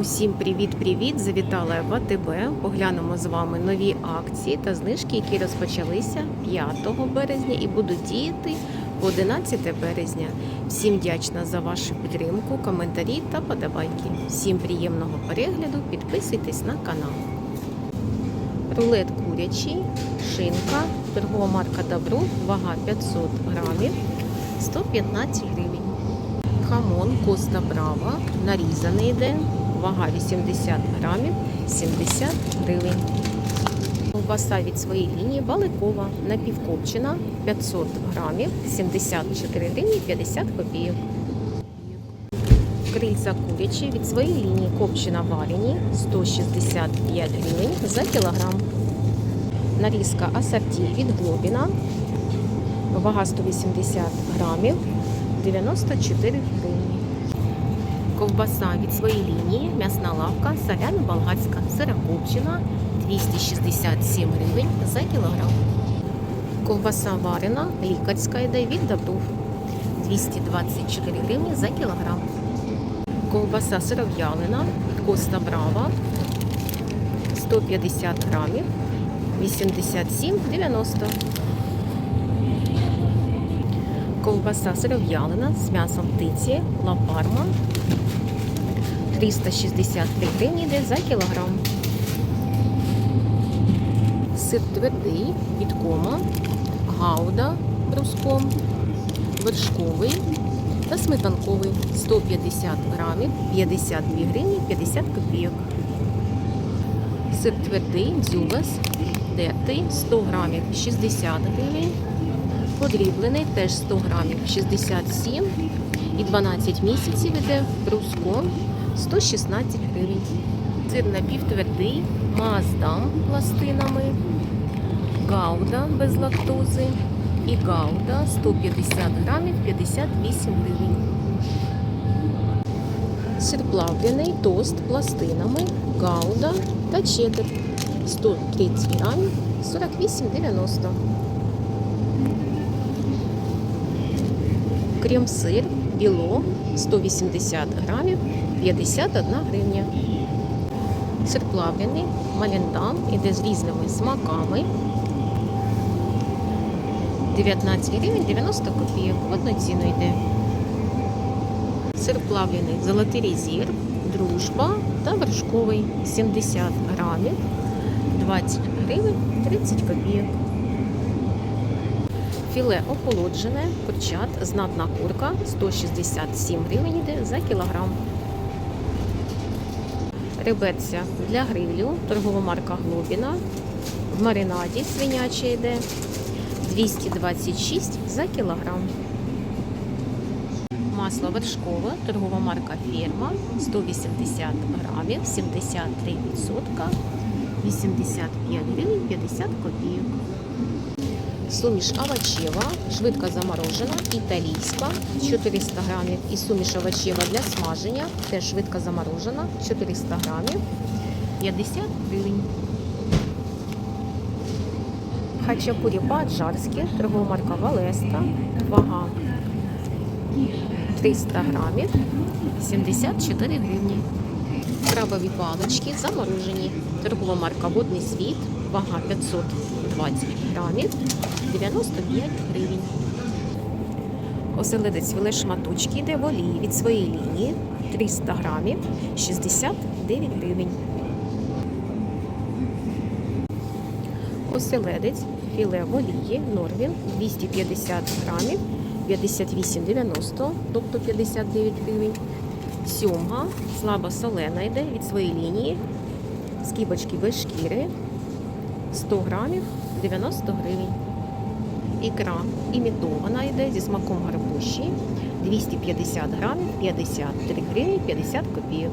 Усім привіт-привіт! Завітала в АТБ. Поглянемо з вами нові акції та знижки, які розпочалися 5 березня і будуть діяти по 11 березня. Всім вдячна за вашу підтримку, коментарі та подобайки. Всім приємного перегляду, підписуйтесь на канал. Рулет курячий, шинка, торгова марка Добро, вага 500 грамів, 115 гривень. Хамон Коста Брава, нарізаний йде, вага 80 грамів, 70 гривень. Ковбаса від своєї лінії Баликова, напівкопчена, 500 грамів, 74 гривні 50 копійок. Крильця курячі від своєї лінії копчена варені, 165 гривень за кілограм. Нарізка асорті від Глобіна, вага 180 грамів, 94 гривні. Ковбаса від своєї лінії, м'ясна лавка, соляно болгарська, сирокопчена, 267 гривень за кілограм. Ковбаса варена, лікарська йде від Добров, 224 гривні за кілограм. Ковбаса сиров'ялина Коста Брава, 150 грамів, 87,90 Ковбаса сиров'ялина з м'ясом птиці Ла Парма 363 гривні йде за кілограм. Сир твердий від кома, гауда бруском, вершковий та сметанковий 150 грамів 52 гривні 50 копійок. Сир твердий дзюбас дертий 100 грамів 60 гривень. Подріблений теж 100 грамів 67 і 12 місяців іде бруском 116 гривень. Сир напівтвердий, маздам пластинами, гауда без лактози і гауда 150 грамів 58 гривень. Сир плавлений, тост пластинами, гауда та чеддер 130 грамів 48,90 Крем-сир, біло 180 грамів 51 гривня. Сир плавлений, маліндан іде з різними смаками. 19 гривень 90 копійок. В одну ціну йде. Сир плавлений, золотий резерв, дружба та вершковий 70 грамів 20 гривень 30 копійок. Філе охолоджене, курчат, знатна курка 167 гривень йде за кілограм. Реберця для грилю, торгова марка Глобіна. В маринаді свиняче йде 226 за кілограм. Масло вершкове, торгова марка Ферма 180 грамів, 73 відсотка, 85 гривень 50 копійок. Суміш овочева, швидко заморожена, італійська 400 грамів. І суміш овочева для смаження, теж швидко заморожена, 400 грамів, 50 гривень. Хачапурі по-аджарськи, торгова марка Валеста, вага 300 грамів, 74 гривні. Крабові палички заморожені, торгова марка Водний світ, вага 520 грамів, 95 гривень. Оселедець філе шматочки йде в олії від своєї лінії 300 грамів 69 гривень. Оселедець філе в олії Норвін 250 грамів 58,90, тобто 59 гривень. Сьомга слабо солена йде від своєї лінії. Скибочки без шкіри 100 грамів 90 гривень. Ікра імітована йде зі смаком гарбуші 250 грамів 53 гривні 50 копійок.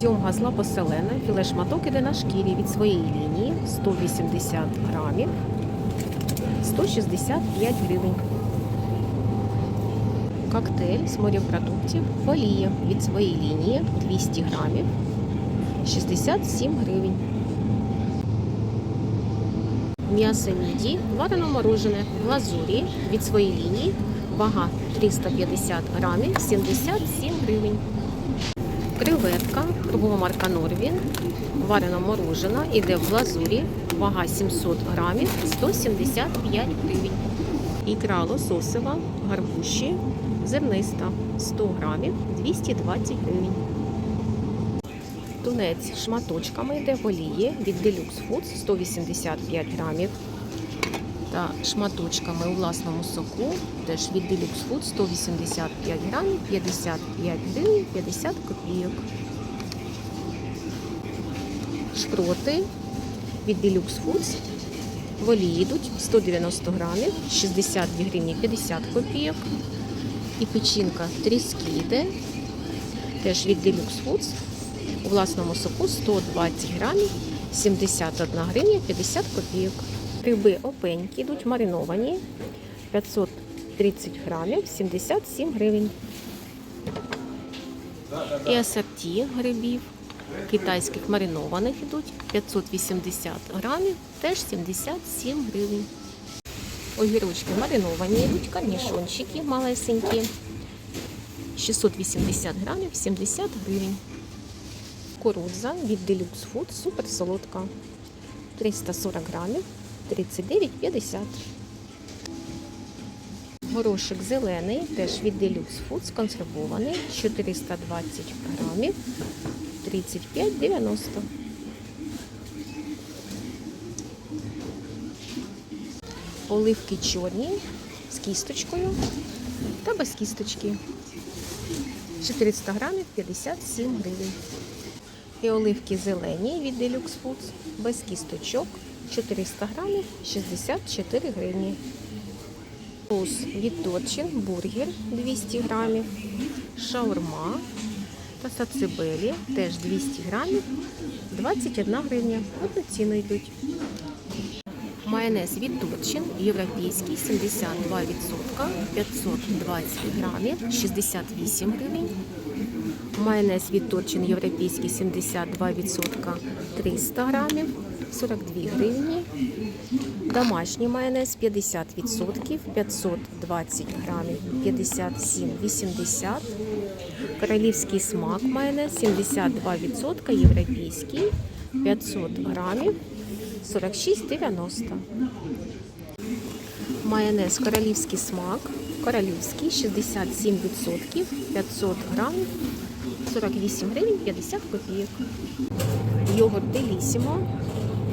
Сьомга слабоселена, філе шматок іде на шкірі від своєї лінії 180 грамів 165 гривень. Коктейль з морепродуктів фолія від своєї лінії 200 грамів 67 гривень. М'ясо міді варено морожене в глазурі від своєї лінії, вага 350 грамів 77 гривень. Креветка, торгова марка Норвін, варено морожена, іде в глазурі, вага 700 грамів 175 гривень. Ікра лососева, гарбуші, зерниста 100 грамів 220 гривень. Тунець шматочками йде в олії від Deluxe Foods 185 грамів. Та шматочками у власному соку теж від Deluxe Foods 185 грамів 55 гривень 50 копійок. Шпроти від Deluxe Foods в олії йдуть 190 грамів 62 гривні 50 копійок. І печінка тріски йде теж від Deluxe Foods у власному соку 120 грамів 71 гривня 50 копійок. Риби опеньки йдуть мариновані 530 грамів 77 гривень. І асорті грибів китайських маринованих йдуть 580 грамів, теж 77 гривень. Огірочки мариновані йдуть, корнішончики малесенькі 680 грамів 70 гривень. Кукурудза від Deluxe Food супер солодка 340 грамів 39,50. Горошик зелений, теж від Deluxe Foods, консервований, 420 грамів, 35,90. Оливки чорні з кісточкою та без кісточки. 400 грамів, 57 гривень. І оливки зелені від Deluxe Foods без кісточок 400 грамів 64 гривні. Соус від бургер 200 грамів, шаурма та сацибелі теж 200 грамів 21 гривня. Одну ціну йдуть. Майонез від Торчин, європейський 72%, 520 грамів 68 гривень. Майонез від Торчин європейський 72%, 300 грамів, 42 гривні. Домашній майонез 50%, 520 грамів, 57,80. Королівський смак майонез 72%, європейський 500 грамів, 46,90. Майонез королівський смак, королівський 67%, 500 грамів, 48 гривень 50 копійок. Йогурт Делісімо,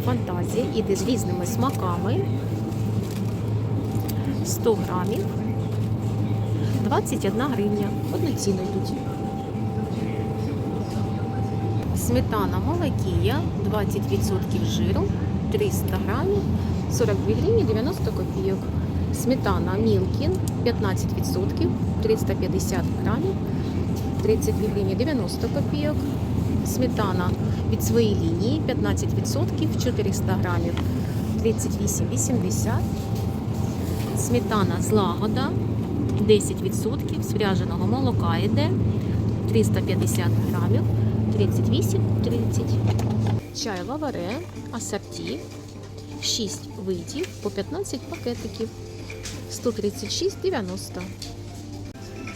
фантазія, іде з різними смаками. 100 грамів, 21 гривня. Одноцінно йдуть. Сметана молокія, 20% жиру, 300 грамів, 42 гривні 90 копійок. Сметана Мілкін, 15%, 350 грамів, 32 гривні 90 копійок. Сметана від своєї лінії 15%, 400 грамів 38,80. Сметана злагода 10% звряженого молока йде 350 грамів 38,30. Чай лаваре, асорті 6 видів по 15 пакетиків 136,90.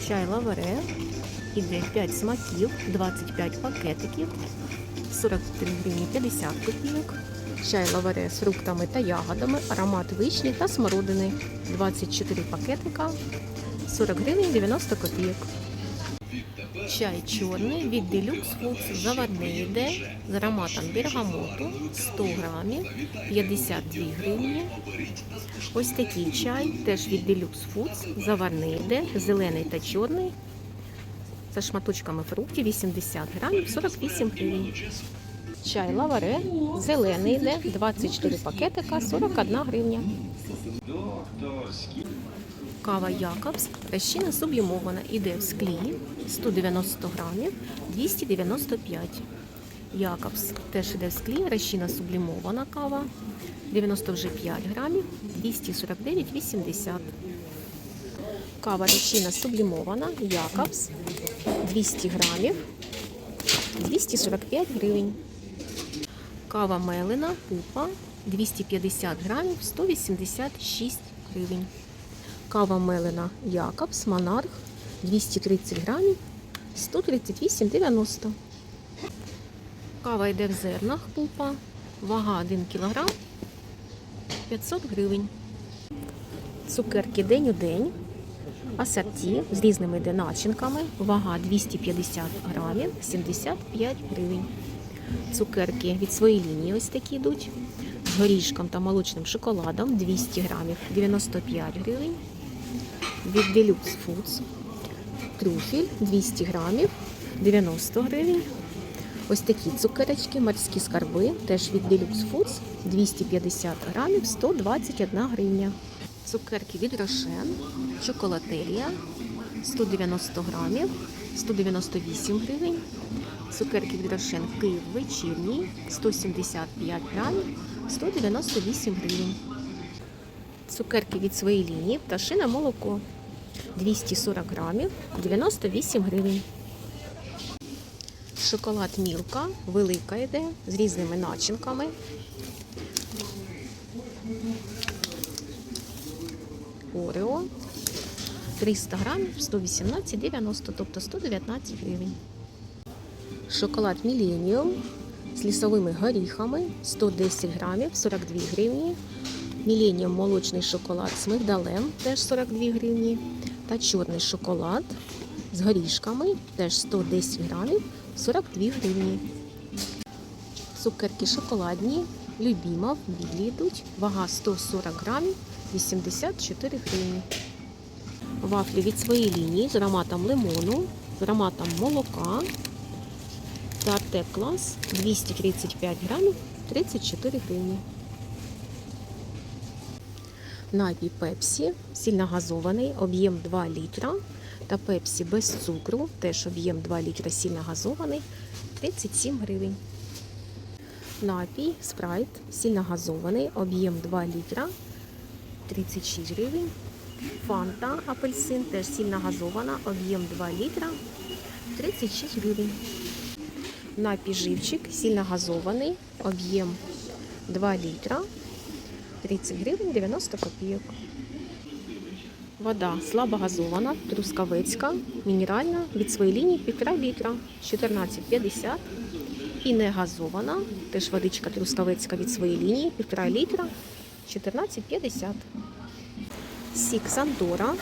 Чай лаваре іде 5 смаків, 25 пакетиків, 43 гривні 50 копійок. Чай лаваре з фруктами та ягодами, аромат вишні та смородини. 24 пакетика, 40 гривень 90 копійок. Чай чорний від Deluxe Foods заварний йде з ароматом бергамоту 100 грамів 52 гривні. Ось такий чай теж від Deluxe Foods заварний йде, зелений та чорний. За шматочками фруктів 80 грамів 48 гривень. Чай лаваре, зелений йде, 24 пакетика, 41 гривня. Кава Якобс, розчина сублімована, іде в склі. 190 грамів, 295. Якобс. Теж іде в склі, розчина сублімована кава, 95 грамів, 249,80. Кава розчина сублімована, Якобс, 200 грамів, 245 гривень. Кава мелена, пупа. 250 грамів, 186 гривень. Кава мелена Якобс, Монарх 230 грамів 138,90. Кава йде в зернах пупа. Вага 1 кг 500 гривень. Цукерки день у день. Асорті з різними йде начинками. Вага 250 грамів 75 гривень. Цукерки від своєї лінії ось такі йдуть. З горішком та молочним шоколадом 200 грамів 95 гривень. Від Deluxe Foods трюфель 200 грамів 90 гривень. Ось такі цукерочки, морські скарби, теж від Deluxe Foods 250 грамів 121 гривня. Цукерки від Рошен, чоколатерія 190 грамів 198 гривень. Цукерки від Рошен Київ вечірній 175 грамів 198 гривень. Цукерки від своєї лінії пташине молоко 240 грамів 98 гривень. Шоколад Мілка велика йде з різними начинками. Орео 300 грамів 118,90, тобто 119 гривень. Шоколад Міленіум з лісовими горіхами 110 грамів 42 гривні. Міленіум молочний шоколад з мигдалем теж 42 гривні. Та чорний шоколад з горішками теж 110 грамів 42 гривні. Цукерки шоколадні, Любімов, білі йдуть, вага 140 грамів 84 гривні. Вафлі від своєї лінії з ароматом лимону, з ароматом молока та Артек-клас 235 грамів 34 гривні. Напій Пепсі, сильно газований, об'єм 2 літра. Та Пепсі без цукру, теж об'єм 2 літра сильно газований, 37 гривень. Напій спрайт, сильно газований, об'єм 2 літра, 36 гривень. Фанта апельсин, теж сильно газована, об'єм 2 літра, 36 гривень. Напій живчик, сильно газований, об'єм 2 літра, 30 гривень 90 копійок. Вода слабогазована, трускавецька, мінеральна від своєї лінії 1,5 літра 14,50. І не газована, теж водичка трускавецька від своєї лінії 1,5 літра 14,50. Сік Сандора,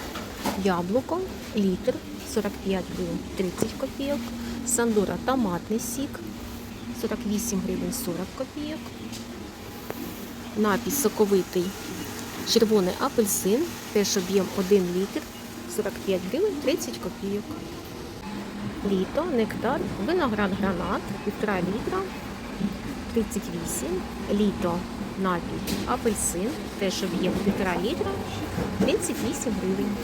яблуко, літр 45 гривень 30 копійок. Сандора томатний сік 48 гривень 40 копійок. Напій соковитий червоний апельсин, теж об'єм 1 літр, 45 гривень 30 копійок. Літо, нектар, виноград гранат, 1,5 літра, 38. Літо, напій, апельсин, теж об'єм 1,5 літра, 38 гривень.